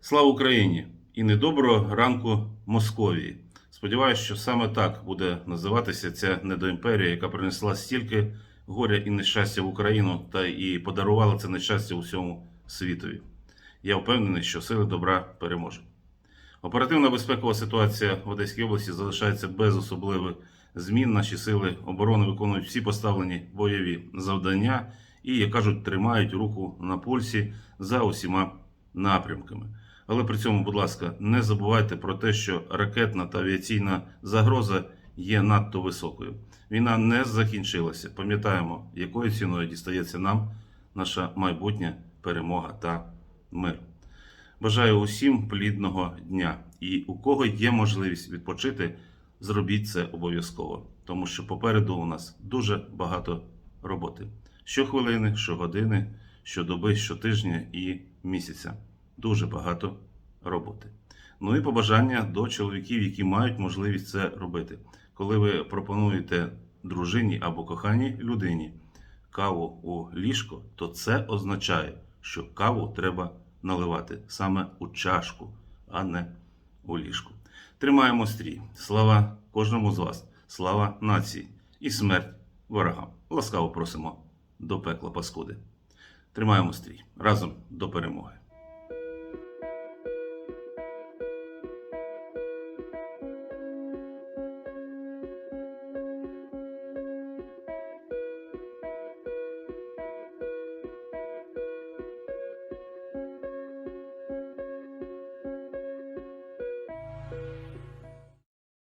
Слава Україні! І недоброго ранку Московії. Сподіваюся, що саме так буде називатися ця недоімперія, яка принесла стільки горя і нещастя в Україну та і подарувала це нещастя усьому світові. Я впевнений, що сили добра переможуть. Оперативна безпекова ситуація в Одеській області залишається без особливих змін. Наші сили оборони виконують всі поставлені бойові завдання і, як кажуть, тримають руку на пульсі за усіма напрямками. Але при цьому, будь ласка, не забувайте про те, що ракетна та авіаційна загроза є надто високою. Війна не закінчилася. Пам'ятаємо, якою ціною дістається нам наша майбутня перемога та мир. Бажаю усім плідного дня. І у кого є можливість відпочити, зробіть це обов'язково, тому що попереду у нас дуже багато роботи. Щохвилини, щогодини, щодоби, щотижня і місяця. Дуже багато роботи. Ну і побажання до чоловіків, які мають можливість це робити. Коли ви пропонуєте дружині або коханій людині каву у ліжко, то це означає, що каву треба наливати саме у чашку, а не у ліжку. Тримаємо стрій. Слава кожному з вас, слава нації і смерть ворогам. Ласкаво просимо до пекла паскуди. Тримаємо стрій разом до перемоги.